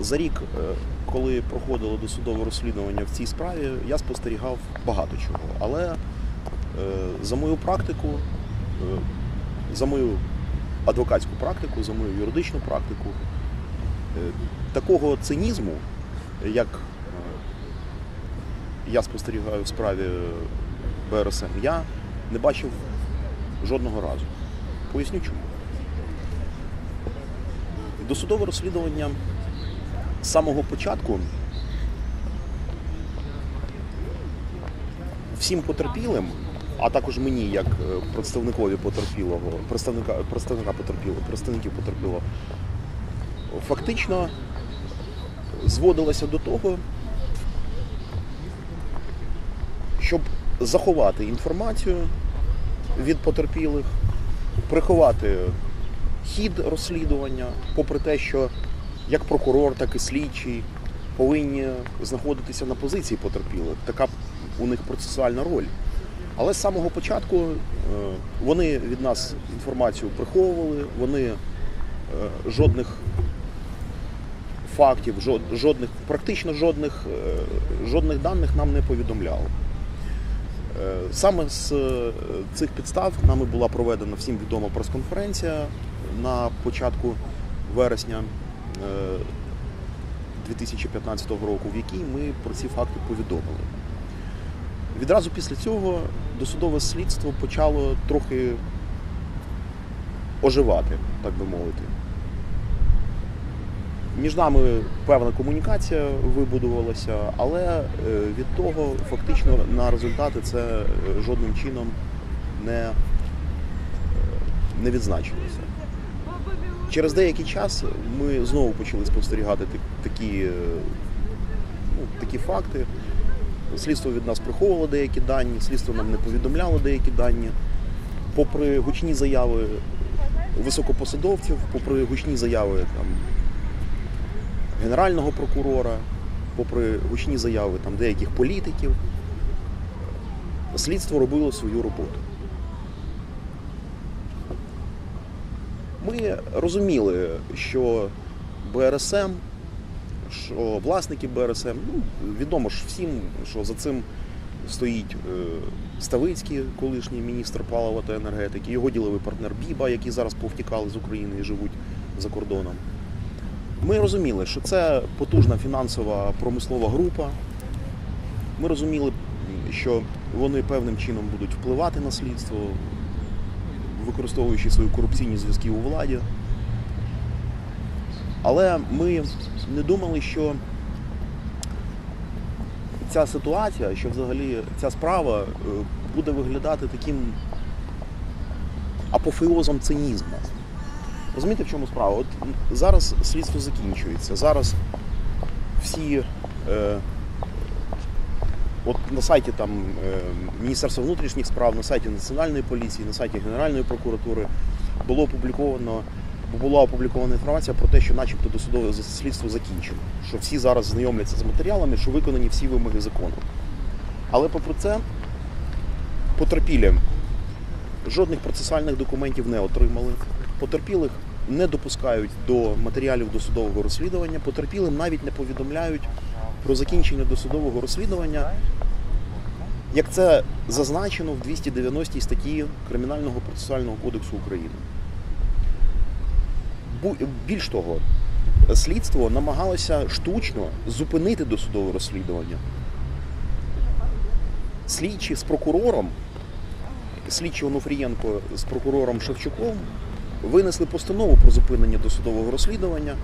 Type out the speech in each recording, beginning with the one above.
За рік, е, коли проходило досудове розслідування в цій справі, я спостерігав багато чого. Але е, за мою практику, е, за мою адвокатську практику, за мою юридичну практику, такого цинізму, як я спостерігаю в справі БРСМ, я не бачив жодного разу. Поясню чому. Досудове розслідування з самого початку всім потерпілим, а також мені, як е, представникові потерпілого, представника, представника потерпілого, представників потерпілого, фактично зводилося до того, щоб заховати інформацію від потерпілих, приховати хід розслідування, попри те, що як прокурор, так і слідчий повинні знаходитися на позиції потерпілих. Така у них процесуальна роль. Але з самого початку е, вони від нас інформацію приховували, вони е, жодних фактів, жодних, практично жодних, е, жодних даних нам не повідомляли. Саме з цих підстав нами була проведена всім відома прес-конференція на початку вересня 2015 року, в якій ми про ці факти повідомили. Відразу після цього досудове слідство почало трохи оживати, так би мовити. Між нами певна комунікація вибудувалася, але е, від того фактично на результати це е, жодним чином не, е, не відзначилося. Через деякий час ми знову почали спостерігати такі, е, ну, такі факти. Слідство від нас приховувало деякі дані, слідство нам не повідомляло деякі дані. Попри гучні заяви високопосадовців, попри гучні заяви там, генерального прокурора, попри гучні заяви там, деяких політиків, слідство робило свою роботу. Ми розуміли, що БРСМ, що власники БРСМ, ну, відомо ж всім, що за цим стоїть е, Ставицький, колишній міністр палива та енергетики, його діловий партнер Біба, які зараз повтікали з України і живуть за кордоном. Ми розуміли, що це потужна фінансова промислова група. Ми розуміли, що вони певним чином будуть впливати на слідство, використовуючи свої корупційні зв'язки у владі. Але ми не думали, що ця ситуація, що взагалі ця справа е, буде виглядати таким апофеозом цинізму. Розумієте, в чому справа? От зараз слідство закінчується. Зараз всі е, от на сайті там е, Міністерства внутрішніх справ, на сайті Національної поліції, на сайті Генеральної прокуратури було опубліковано була опублікована інформація про те, що начебто досудове слідство закінчено, що всі зараз знайомляться з матеріалами, що виконані всі вимоги закону. Але попри це, потерпілі жодних процесуальних документів не отримали. Потерпілих не допускають до матеріалів досудового розслідування. Потерпілим навіть не повідомляють про закінчення досудового розслідування, як це зазначено в 290 статті Кримінального процесуального кодексу України. Більш того, слідство намагалося штучно зупинити досудове розслідування. Слідчі з прокурором, слідчий Онуфрієнко з прокурором Шевчуком винесли постанову про зупинення досудового розслідування,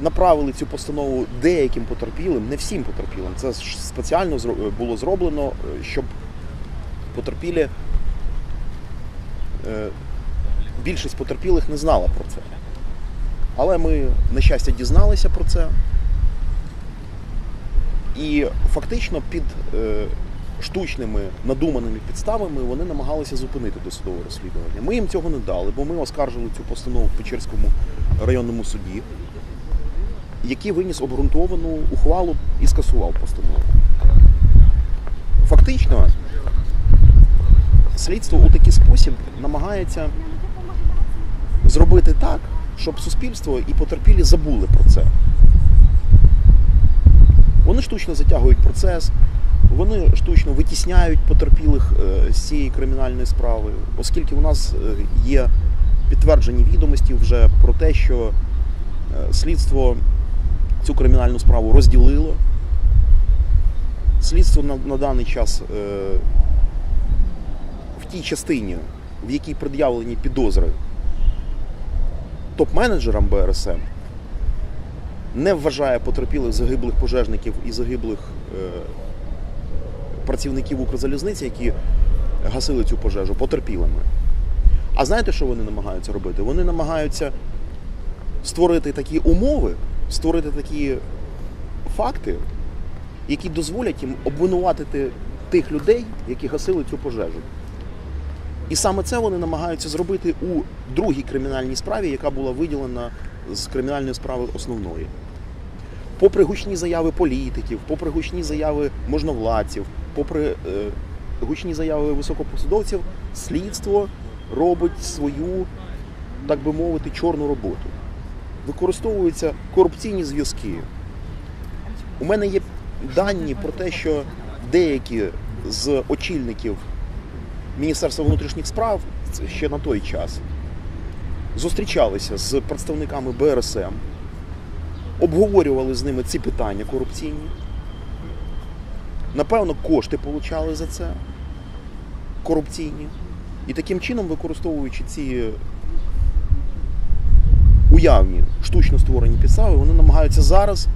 направили цю постанову деяким потерпілим, не всім потерпілим. Це спеціально було зроблено, е, щоб потерпілі. е, Більшість потерпілих не знала про це. Але ми, на щастя, дізналися про це. І фактично під е, штучними надуманими підставами вони намагалися зупинити досудове розслідування. Ми їм цього не дали, бо ми оскаржили цю постанову в Печерському районному суді, який виніс обґрунтовану ухвалу і скасував постанову. Фактично, слідство у такий спосіб намагається зробити так, щоб суспільство і потерпілі забули про це. Вони штучно затягують процес, вони штучно витісняють потерпілих е, з цієї кримінальної справи, оскільки у нас е, є підтверджені відомості вже про те, що е, слідство цю кримінальну справу розділило. Слідство на, на даний час е, в тій частині, в якій пред'явлені підозри топ-менеджерам БРСМ, не вважає потерпілих загиблих пожежників і загиблих е, працівників Укрзалізниці, які гасили цю пожежу, потерпілими. А знаєте, що вони намагаються робити? Вони намагаються створити такі умови, створити такі факти, які дозволять їм обвинуватити тих людей, які гасили цю пожежу. І саме це вони намагаються зробити у другій кримінальній справі, яка була виділена з кримінальної справи основної. Попри гучні заяви політиків, попри гучні заяви можновладців, попри е, гучні заяви високопосадовців, слідство робить свою, так би мовити, чорну роботу. Використовуються корупційні зв'язки. У мене є дані про те, що деякі з очільників Міністерства внутрішніх справ ще на той час зустрічалися з представниками БРСМ, обговорювали з ними ці питання корупційні. Напевно, кошти получали за це корупційні. І таким чином, використовуючи ці уявні штучно створені підстави, вони намагаються зараз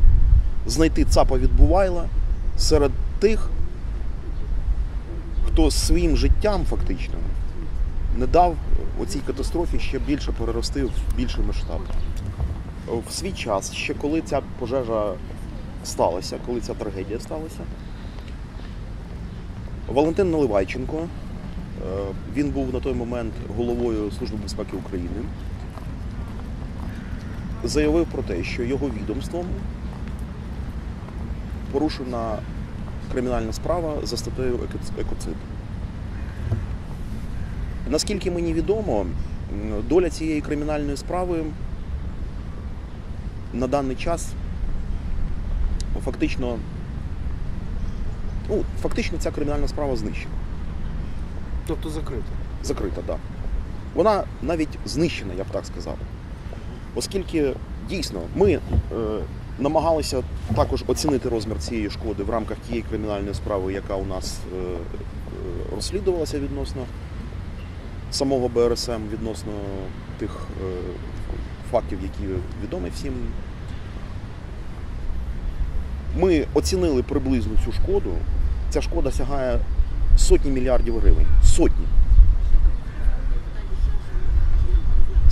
знайти ЦАПа від Бувайла серед тих, хто своїм життям фактично не дав оцій катастрофі ще більше перерости в більший масштаб. В свій час, ще коли ця пожежа сталася, коли ця трагедія сталася, Валентин Наливайченко, е, він був на той момент головою Служби безпеки України, заявив про те, що його відомством порушена кримінальна справа за статтею еко- екоцид. Наскільки мені відомо, доля цієї кримінальної справи на даний час фактично, ну, фактично ця кримінальна справа знищена. Тобто закрито. Закрита, так. Да. Вона навіть знищена, я б так сказав. Оскільки дійсно ми е, намагалися також оцінити розмір цієї шкоди в рамках тієї кримінальної справи, яка у нас е, е, розслідувалася відносно самого БРСМ, відносно тих фактів, які відомі всім. Ми оцінили приблизно цю шкоду. Ця шкода сягає сотні мільярдів гривень. Сотні.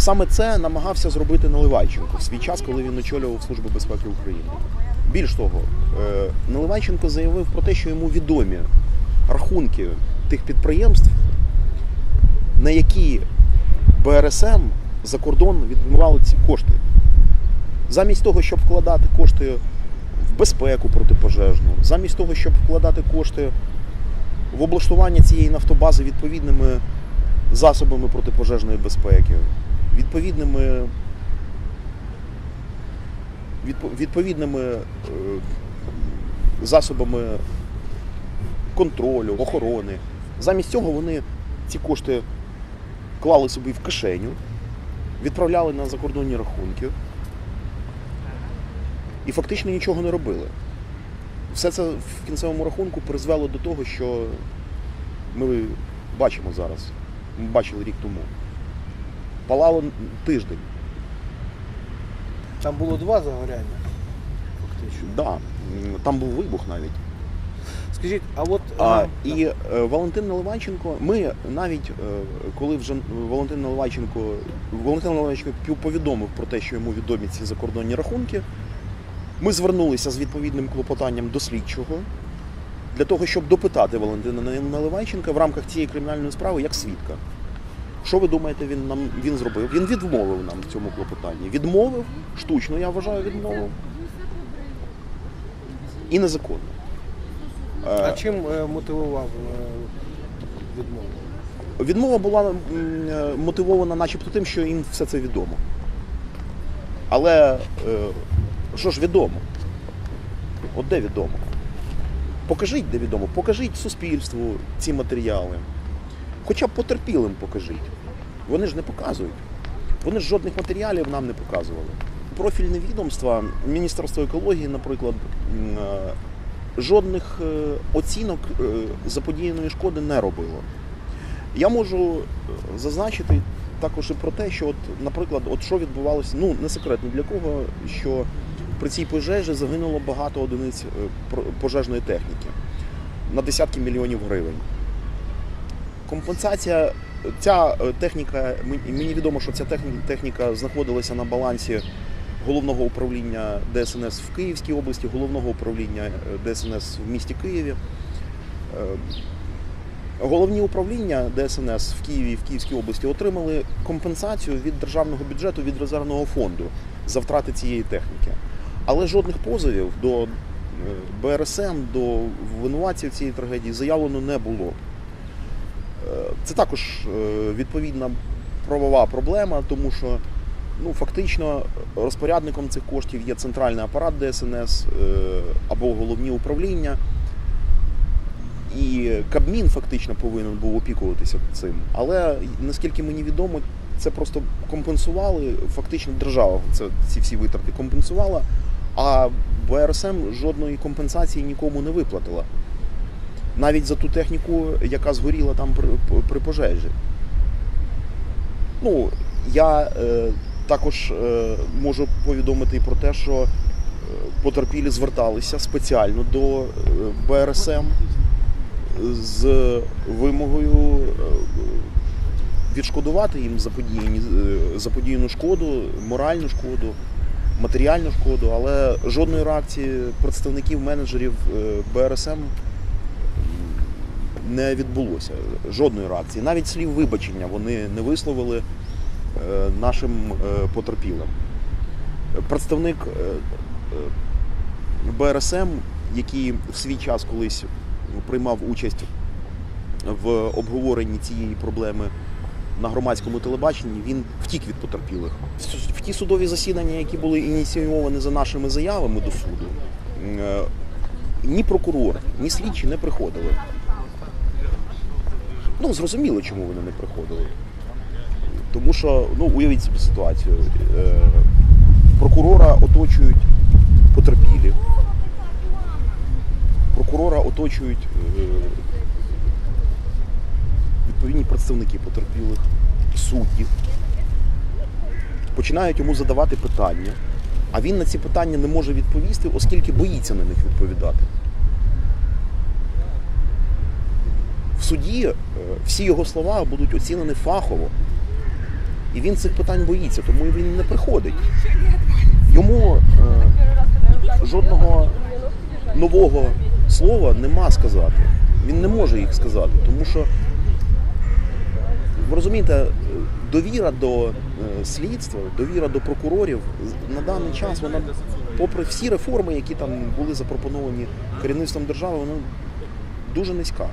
Саме це намагався зробити Наливайченко в свій час, коли він очолював Службу безпеки України. Більш того, е, Наливайченко заявив про те, що йому відомі рахунки тих підприємств, на які БРСМ за кордон відмивали ці кошти. Замість того, щоб вкладати кошти в безпеку протипожежну, замість того, щоб вкладати кошти в облаштування цієї нафтобази відповідними засобами протипожежної безпеки, відповідними, відповідними е, засобами контролю, охорони. Замість цього вони ці кошти клали собі в кишеню, відправляли на закордонні рахунки і фактично нічого не робили. Все це в кінцевому рахунку призвело до того, що ми бачимо зараз. Ми бачили рік тому. Палало тиждень. Там було два загоряння. Фактично. Да, там був вибух навіть. Скажіть, а от А, а, і е, Валентин Наливайченко, ми навіть е, коли вже Валентин Наливайченко, Валентин Наливайченко повідомив про те, що йому відомі ці закордонні рахунки, ми звернулися з відповідним клопотанням до слідчого для того, щоб допитати Валентина Наливайченка в рамках цієї кримінальної справи як свідка. Що ви думаєте, він нам він зробив? Він відмовив нам в цьому клопотанні. Відмовив, штучно, я вважаю, відмовив. І незаконно. Е, а чим е, мотивував е, відмову? Відмова була е, мотивована, начебто, тим, що їм все це відомо. Але е, що ж відомо? От де відомо? Покажіть, де відомо, покажіть суспільству ці матеріали. Хоча б потерпілим покажіть. Вони ж не показують. Вони ж жодних матеріалів нам не показували. Профільне відомство, Міністерство екології, наприклад, е, жодних е, оцінок е, заподіяної шкоди не робило. Я можу зазначити також і про те, що, от, наприклад, от що відбувалося, ну не секрет ні для кого, що при цій пожежі загинуло багато одиниць пожежної техніки на десятки мільйонів гривень. Компенсація, ця е, техніка, мені- відомо, що ця техніка знаходилася на балансі головного управління ДСНС в Київській області, головного управління е, ДСНС в місті Києві. Е, Головні управління ДСНС в Києві і в Київській області отримали компенсацію від державного бюджету від резервного фонду за втрати цієї техніки. Але жодних позовів до БРСМ, до винуватців цієї трагедії заявлено не було. Е, Це також е, відповідна правова проблема, тому що ну, фактично розпорядником цих коштів є центральний апарат ДСНС е, або головні управління. І Кабмін фактично повинен був опікуватися цим. Але наскільки мені відомо, це просто компенсували. Фактично держава це ці всі витрати компенсувала, а БРСМ жодної компенсації нікому не виплатила. Навіть за ту техніку, яка згоріла там при, при пожежі. Ну, я е, також е, можу повідомити і про те, що е, потерпілі зверталися спеціально до е, БРСМ з вимогою е, відшкодувати їм заподіяну шкоду, моральну шкоду, матеріальну шкоду, але жодної реакції представників менеджерів БРСМ не відбулося. Жодної реакції. Навіть слів вибачення вони не висловили е, нашим е, потерпілим. Представник е, БРСМ, який в свій час колись приймав участь в обговоренні цієї проблеми на громадському телебаченні, він втік від потерпілих. В ті судові засідання, які були ініційовані за нашими заявами до суду, ні прокурор, ні слідчі не приходили. Ну, зрозуміло, чому вони не приходили. Тому що, ну, уявіть собі ситуацію. Е, Прокурора оточують потерпілі. Прокурора оточують е, відповідні представники потерпілих, судді. Починають йому задавати питання, а він на ці питання не може відповісти, оскільки боїться на них відповідати. В суді е, всі його слова будуть оцінені фахово. І він цих питань боїться, тому він не приходить. Йому е, жодного нового слова нема сказати. Він не може їх сказати, тому що ви розумієте, е, довіра до е, слідства, довіра до прокурорів на даний час, вона, попри всі реформи, які там були запропоновані керівництвом держави, вона дуже низька.